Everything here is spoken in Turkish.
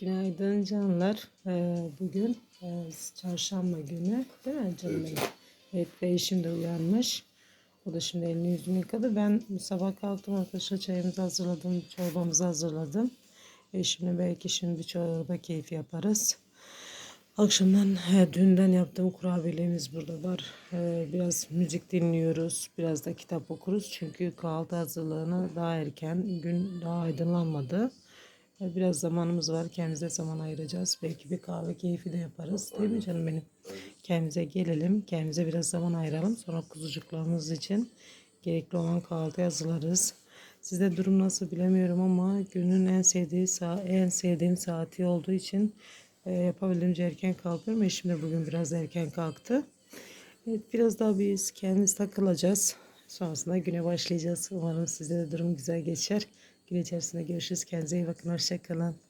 Günaydın canlar. Ee, bugün e, çarşamba günü değil mi canım? Evet ve eşim de uyanmış. O da şimdi elini yüzünü yıkadı. Ben sabah kalktım arkadaşlar çayımızı hazırladım. Çorbamızı hazırladım. Eşimle belki şimdi bir çorba keyfi yaparız. Akşamdan he, dünden yaptığım kurabiyelerimiz burada var. Ee, biraz müzik dinliyoruz. Biraz da kitap okuruz. Çünkü kahvaltı hazırlığına daha erken. Gün daha aydınlanmadı. Biraz zamanımız var. Kendimize zaman ayıracağız. Belki bir kahve keyfi de yaparız. Değil mi canım benim? Kendimize gelelim. Kendimize biraz zaman ayıralım. Sonra kuzucuklarımız için gerekli olan kahvaltı hazırlarız. Sizde durum nasıl bilemiyorum ama günün en sevdiği sa- en sevdiğim saati olduğu için e, yapabildiğimce erken kalkıyorum. Eşim de bugün biraz erken kalktı. Evet, biraz daha biz kendimiz takılacağız. Sonrasında güne başlayacağız. Umarım sizde de durum güzel geçer. Gün içerisinde görüşürüz. Kendinize iyi bakın. Hoşçakalın.